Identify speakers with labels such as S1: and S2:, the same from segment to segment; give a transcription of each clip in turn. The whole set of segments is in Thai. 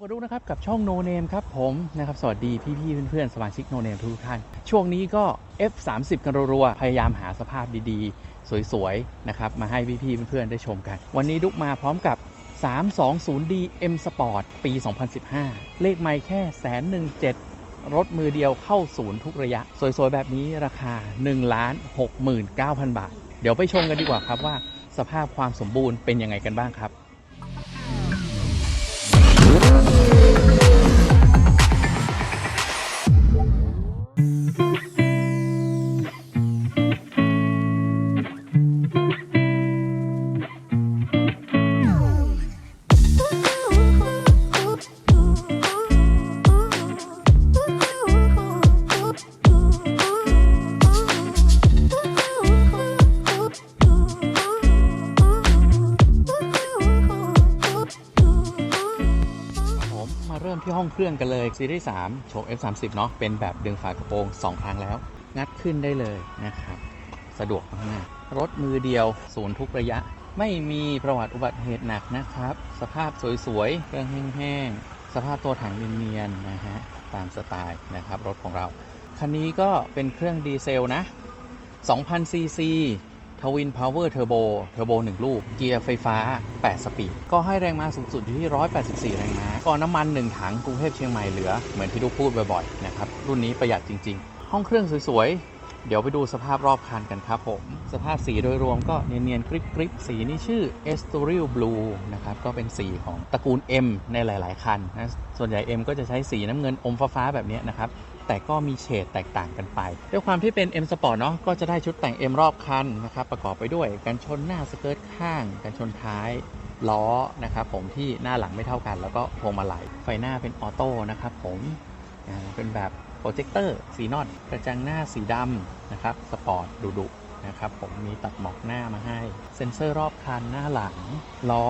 S1: กันดูนะครับกับช่อง No Name ครับผมนะครับสวัสดีพี่ๆเพื่อนๆสมาชิก No Name ทุกท่าน ช่วงนี้ก็ F30 กันรัวๆพยายามหาสภาพดีๆ สวยๆนะครับมาให้พี่ๆเพื่อนๆได้ชมกัน วันนี้ดุกมาพร้อมกับ 320D M Sport ปี 2015 เลขไม่แค่แสนหนึ่งเจ็ดรถมือเดียวเข้าศูนย์ทุกระยะ สวยๆ แบบนี้ราคา1ล้าน69,000 บาท เดี๋ยวไปชมกันดีกว่าครับว่าสภาพความสมบูรณ์เป็นยังไงกันบ้างครับ เริ่มที่ห้องเครื่องกันเลยซีรีส์3โชว์ F30 เนาะเป็นแบบดึงฝากระโปรง 2 ครั้งแล้ว งัดขึ้นได้เลยนะครับ สะดวกมากรถมือเดียวศูนย์ทุกระยะ ไม่มีประวัติอุบัติเหตุหนักนะครับ สภาพสวยๆเครื่องแห้งๆ สภาพตัวถังเนียนๆนะฮะตามสไตล์นะครับรถของเรา คันนี้ก็เป็นเครื่องดีเซลนะ 2,000ซีซี ทวินพาวเวอร์เทอร์โบเทอร์โบ1 ลูก เกียร์ไฟฟ้า 8 สปีด ก็ให้แรงม้าสูงสุดอยู่ที่ 184 แรงม้า ก็น้ำมัน 1 ถังกรุงเทพเชียงใหม่เหลือ เหมือนที่ลูกพูดบ่อยๆ นะครับ รุ่นนี้ประหยัดจริง ๆ ห้องเครื่องสวยๆ เดี๋ยวไปดูสภาพรอบคันกันครับผม สภาพสีโดยรวมก็เนียนๆ กริบๆ สีนี่ชื่อ Estoril Blue นะครับ ก็เป็นสีของตระกูล M ในหลาย ๆ คันนะ ส่วนใหญ่ M ก็จะใช้สีน้ำเงินอมฟ้าๆแบบนี้นะครับ แต่ก็มีเฉดแตกต่างกันไป ด้วยความที่เป็น M Sport เนาะก็จะได้ชุดแต่ง M รอบคันนะครับประกอบไปด้วยกันชนหน้าสเกิร์ตข้างกันชนท้ายล้อนะครับผมที่หน้าหลังไม่เท่ากัน แล้วก็พวงมาลัยไฟหน้าเป็นออโต้นะครับผมเป็นแบบโปรเจคเตอร์สีนอตกระจังหน้าสีดำนะครับสปอร์ตดุดุ นะครับผมมีตัดหมอกหน้ามาให้ เซ็นเซอร์รอบคันหน้าหลัง ล้อ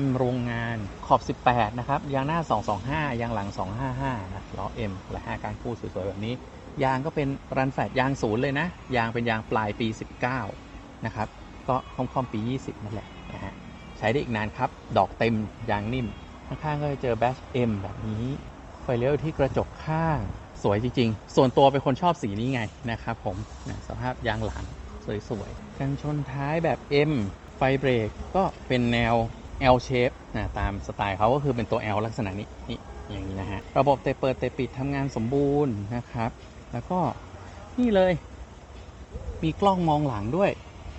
S1: M โรงงานขอบ 18 นะครับ ยางหน้า 225 ยางหลัง 255 นะ ล้อ M และ5การคู่สวย ๆ แบบนี้ ยางก็เป็นรันแฟดยางศูนย์เลยนะ ยางเป็นยางปลายปี 19 นะครับ ก็คอมๆปี 20 นั่นแหละนะฮะใช้ได้อีกนานครับ ดอกเต็มยางนิ่ม ข้างๆก็จะเจอแบช M แบบนี้ไฟเลี้ยวที่กระจกข้างสวยจริง ๆ ส่วนตัวเป็นคนชอบสีนี้ไงนะครับผมนะสภาพยางหลัง สวยๆ กันชนท้ายแบบ M ไฟเบรกก็เป็นแนว L shape นะตามสไตล์เขาก็คือเป็นตัว L ลักษณะนี้นี่อย่างนี้นะฮะ ระบบเตะเปิดเตะปิดทำงานสมบูรณ์นะครับ แล้วก็นี่เลย มีกล้องมองหลังด้วย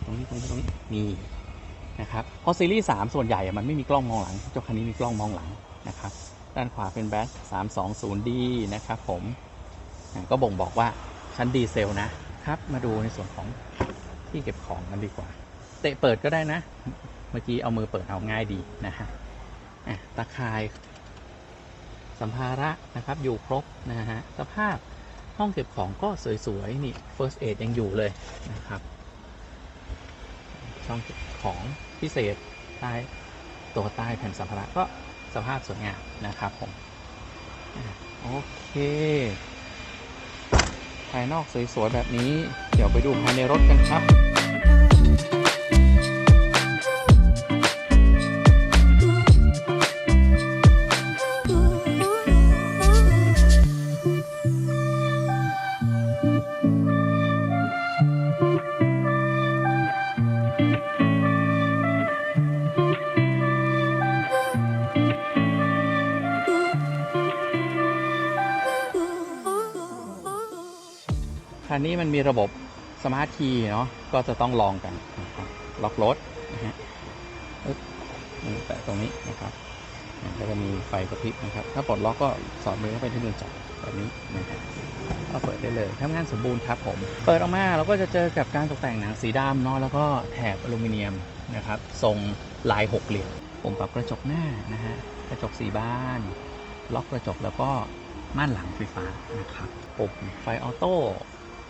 S1: ตรงนี้ตรงนี้ตรงนี้มีนะครับเพราะซีรีส์3ส่วนใหญ่อะมันไม่มีกล้องมองหลังเจ้าคันนี้มีกล้องมองหลังนะครับ ด้านขวาเป็นแบช 320D นะครับผมก็บ่งบอกว่าชั้นดีเซลนะครับ มาดูในส่วนของ ที่เก็บของกันดีกว่า เตะเปิดก็ได้นะ เมื่อกี้เอามือเปิดเอาง่ายดีนะฮะตะข่ายสัมภาระนะครับอยู่ครบนะฮะสภาพห้องเก็บของก็สวยๆนี่ first aid ยังอยู่เลยนะครับ ช่องเก็บของพิเศษใต้ตัวใต้แผ่นสัมภาระก็สภาพสวยงามนะครับผมโอเค ภายนอกสวยๆแบบนี้ เดี๋ยวไปดูภายในรถกันครับคันนี้มันมีระบบ สมาร์ทคีย์เนาะก็จะต้องลองกันนะครับล็อกรถนะฮะแตะตรงนี้นะครับก็จะมีไฟกระพริบนะครับ ถ้าปลดล็อกก็สอดมือเข้าไปที่มือจับแบบนี้นะครับก็เปิดได้เลยทำงานสมบูรณ์ครับผม เปิดออกมาเราก็จะเจอกับการตกแต่งหนังสีดำเนาะแล้วก็แถบอลูมิเนียมนะครับทรงลายหกเหลี่ยมปุ่มปรับกระจกหน้านะฮะกระจกสีบ้าน ล็อกกระจกแล้วก็ม่านหลังไฟฟ้านะครับปุ่มไฟออโต้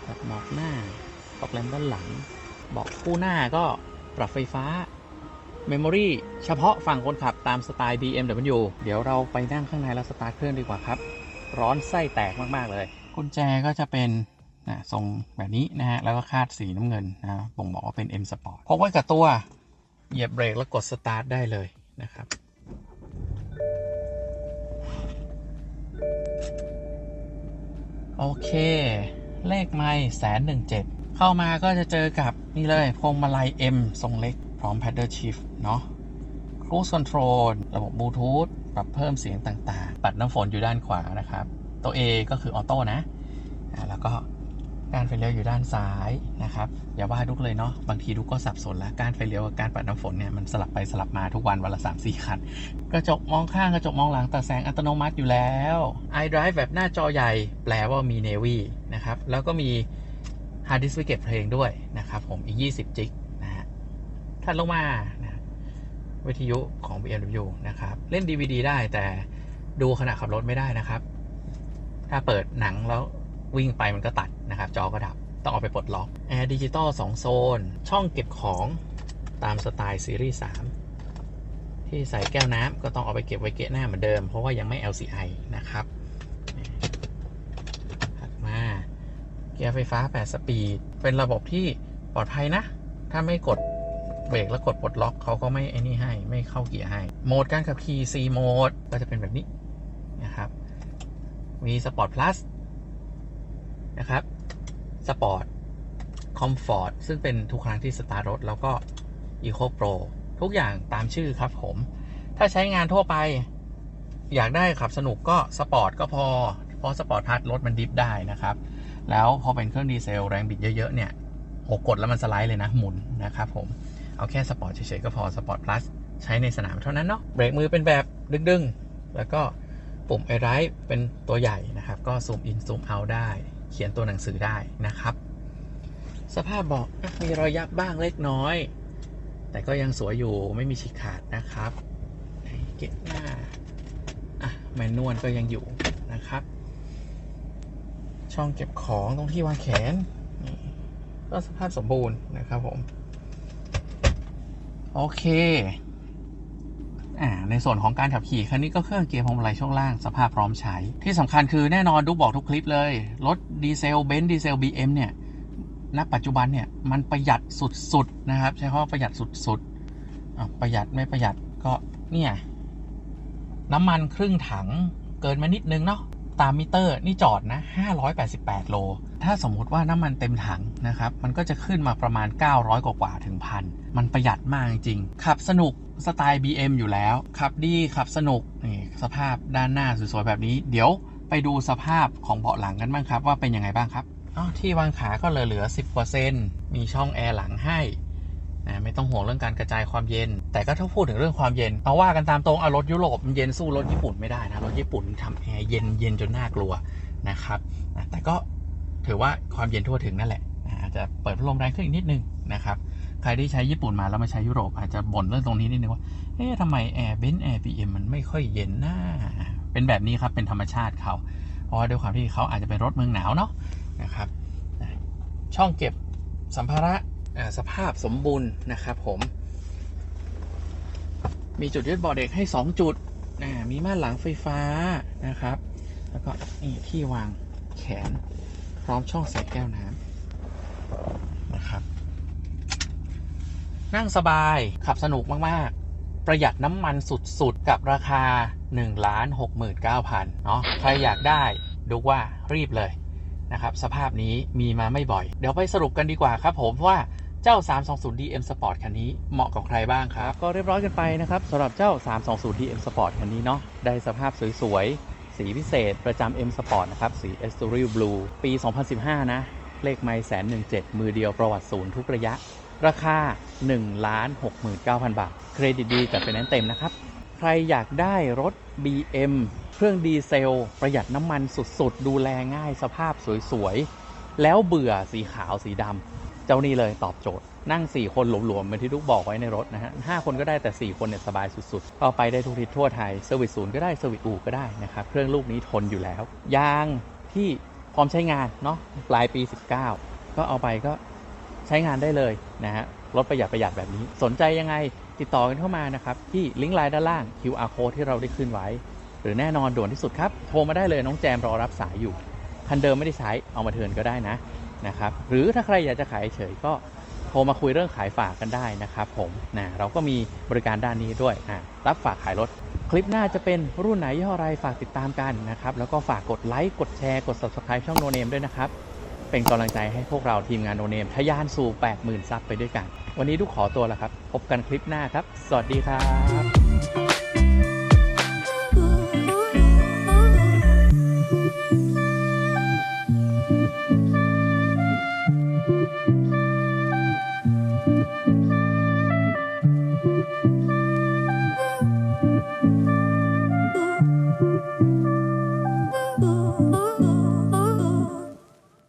S1: ปรับหมอกหน้า บตกแรมด้านหลัง บอกคู่หน้าก็ปรับไฟฟ้า เมมโมรี่เฉพาะฝั่งคนขับตามสไตล์ BMW เดี๋ยวเราไปนั่งข้างในแล้วสตาร์ทเครื่องดีกว่าครับ ร้อนไส้แตกมากๆเลย กุญแจก็จะเป็นนะทรงแบบนี้นะฮะ แล้วก็คาดสีน้ำเงินนะบ่งบอกว่าเป็น M Sport พกไว้กับตัว เหยียบเบรกแล้วกดสตาร์ทได้เลยนะครับโอเค เลขไม่แสนหนึ่งเจ็ด เข้ามาก็จะเจอกับนี่เลยพวงมาลัย M ทรงเล็ก พร้อม Paddle Shift เนาะ Cruise Control ระบบบลูทูธปรับเพิ่มเสียงต่างๆ ปัดน้ำฝนอยู่ด้านขวานะครับ ตัว A ก็คือออโต้นะแล้วก็การไฟเลี้ยวอยู่ด้านซ้ายนะครับ อย่าว่าดุกเลยเนาะบางทีดุกก็สับสนแล้วการไฟเลี้ยวกับการปัดน้ำฝนเนี่ยมันสลับไปสลับมาทุกวันวันละ3 4คันกระจกมองข้างกระจกมองหลังตัดแสงอัตโนมัติอยู่แล้ว iDrive แบบหน้าจอใหญ่ แปลว่ามี Navy นะครับ แล้วก็มี Hard Disk ไว้เก็บเพลงด้วยนะครับผมอีก 20 จิกนะฮะถัดลงมานะวิทยุของ BMW นะครับ เล่น DVD ได้แต่ดูขณะขับรถไม่ได้นะครับ ถ้าเปิดหนังแล้ววิ่งไปมันก็ตัดนะครับ จอก็ดับ ต้องเอาไปปลดล็อกแอร์ดิจิตอล2โซน ช่องเก็บของตามสไตล์ซีรีส์3ที่ใส่แก้วน้ำก็ต้องเอาไปเก็บไว้เกะหน้าเหมือนเดิม เพราะว่ายังไม่ LCI นะครับถัดมา เกียร์ไฟฟ้า 8 สปีด เป็นระบบที่ปลอดภัยนะ ถ้าไม่กดเบรกแล้วกดปลดล็อกเขาก็ไม่ไอ้นี่ให้ ไม่เข้าเกียร์ให้ โหมดการขับขี่ C โหมดก็จะเป็นแบบนี้นะครับมี Sport Plus นะครับ Sport Comfort ซึ่งเป็นทุกครั้งที่สตาร์ทรถ แล้วก็ Eco Pro ทุกอย่างตามชื่อครับผม ถ้าใช้งานทั่วไป อยากได้ขับสนุกก็สปอร์ตก็พอ เพราะสปอร์ตพัดรถมันดิฟได้นะครับ แล้วพอเป็นเครื่องดีเซลแรงบิดเยอะๆเนี่ยโหกดแล้วมันสไลด์เลยนะหมุนนะครับผม เอาแค่สปอร์ตเฉยๆก็พอสปอร์ตพลัสใช้ในสนามเท่านั้นเนาะเบรกมือเป็นแบบดึงๆ แล้วก็ปุ่มไอไรเป็นตัวใหญ่นะครับ ก็ซูมอินซูมเอาได้ เขียนตัวหนังสือได้นะครับ สภาพเบอกอะมีรอยยับบ้างเล็กน้อย แต่ก็ยังสวยอยู่ไม่มีฉีกขาดนะครับเก็บหน้าอะแมนนวลก็ยังอยู่นะครับ ช่องเก็บของตรงที่วางแขนก็สภาพสมบูรณ์นะครับผม โอเคอ่าในส่วนของการขับขี่คันนี้ก็เครื่องเกียร์พวงมาลัยช่วงล่างสภาพพร้อมใช้ ที่สำคัญคือแน่นอนดูบอกทุกคลิปเลย รถดีเซลเบนซ์ดีเซล BM เนี่ยณปัจจุบันเนี่ยมันประหยัดสุดๆนะครับ ใช้คำว่าประหยัดสุดๆประหยัดไม่ประหยัดก็เนี่ยน้ำมันครึ่งถังเกินมานิดนึงเนาะ ตามมิเตอร์นี่จอดนะ 588 โล ถ้าสมมุติว่าน้ำมันเต็มถังนะครับ มันก็จะขึ้นมาประมาณ 900 กว่ากว่าถึงพัน มันประหยัดมากจริง ขับสนุกสไตล์ BM อยู่แล้ว ขับดี ขับสนุก นี่สภาพด้านหน้าสวยๆแบบนี้ เดี๋ยวไปดูสภาพของเบาะหลังกันบ้างครับ ว่าเป็นยังไงบ้างครับอ๋อที่วางขาก็เหลือๆ 10กว่าเซนมีช่องแอร์หลังให้ นะไม่ต้องห่วงเรื่องการกระจายความเย็น แต่ก็ถ้าพูดถึงเรื่องความเย็นเอาว่ากันตามตรงเอารถยุโรปมันเย็นสู้รถญี่ปุ่นไม่ได้นะรถญี่ปุ่นทำแอร์เย็นเย็นจนน่ากลัวนะครับแต่ก็ถือว่าความเย็นทั่วถึงนั่นแหละอาจจะเปิดพัดลมแรงขึ้นอีกนิดนึงนะครับใครที่ใช้ญี่ปุ่นมาแล้วมาใช้ยุโรปอาจจะบ่นเรื่องตรงนี้นิดนึงว่าเอ๊ะทำไมแอร์เบนซ์แอร์บีเอ็มมันไม่ค่อยเย็นนะเป็นแบบนี้ครับเป็นธรรมชาติเขาเพราะด้วยความที่เขาอาจจะเป็นรถเมืองหนาวเนาะนะครับช่องเก็บสัมภาระ สภาพสมบูรณ์นะครับผม มีจุดยึดเบาะเด็กให้ 2 จุดมีม่านหลังไฟฟ้านะครับ แล้วก็นี่ที่วางแขนพร้อมช่องใส่แก้วน้ำนะครับ นั่งสบายขับสนุกมาก ๆ ประหยัดน้ำมันสุด ๆ กับราคา 1 6 9 0 0 0เนาะใครอยากได้ดูว่ารีบเลยนะครับ สภาพนี้มีมาไม่บ่อย เดี๋ยวไปสรุปกันดีกว่าครับผมว่า จ้า 320 DM Sport คันนี้เหมาะกับใครบ้างครับ ก็เรียบร้อยกันไปนะครับสำหรับเจ้า 320 DM Sport คันนี้เนาะได้สภาพสวยๆ สีพิเศษประจำ M Sport นะครับ สี e s t o r i Blue ปี 2015 นะ เลขไมล์แสนหนึ่งเจ็ดมือเดียวประวัติศูนย์ทุกระยะ ราคา1 69,000 บาท เครดิตดีจัดเป็นนั้นเต็มนะครับ ใครอยากได้รถ BM เครื่องดีเซล ประหยัดน้ำมันสุดๆ ดูแลง่ายสภาพสวยๆ แล้วเบื่อสีขาวสีดำ เจ้านี่เลยตอบโจทย์ นั่ง 4 คนหลวมๆเหมือนที่ทุกบอกไว้ในรถนะฮะห้าคนก็ได้แต่ 4 คนเนี่ยสบายสุดๆ ก็ไปได้ทุกทิศทั่วไทยเซอร์วิสศูนย์ก็ได้เซอร์วิสอู่ก็ได้นะครับ เครื่องลูกนี้ทนอยู่แล้ว ยางที่พร้อมใช้งานเนาะปลายปี 19 ก็เอาไปก็ใช้งานได้เลยนะฮะรถประหยัดประหยัดแบบนี้ สนใจยังไงติดต่อกันเข้ามานะครับ ที่ลิงก์ไลน์ด้านล่าง QR code ที่เราได้ขึ้นไว้ หรือแน่นอนด่วนที่สุดครับ โทรมาได้เลยน้องแจมรอรับสายอยู่คันเดิมไม่ได้ใช้เอามาเทิร์นก็ได้นะ นะครับ หรือถ้าใครอยากจะขายเฉยก็โทรมาคุยเรื่องขายฝากกันได้นะครับผมนะเราก็มีบริการด้านนี้ด้วยอะรับฝากขายรถ คลิปหน้าจะเป็นรุ่นไหนยี่ห้ออะไรฝากติดตามกันนะครับ แล้วก็ฝากกดไลค์กดแชร์กด subscribe ช่องโนเนมด้วยนะครับ เป็นกำลังใจให้พวกเราทีมงานโนเนมทะยานสู่ 80,000 ซับไปด้วยกัน วันนี้ทุกขอตัวแล้วครับ พบกันคลิปหน้าครับ สวัสดีครับ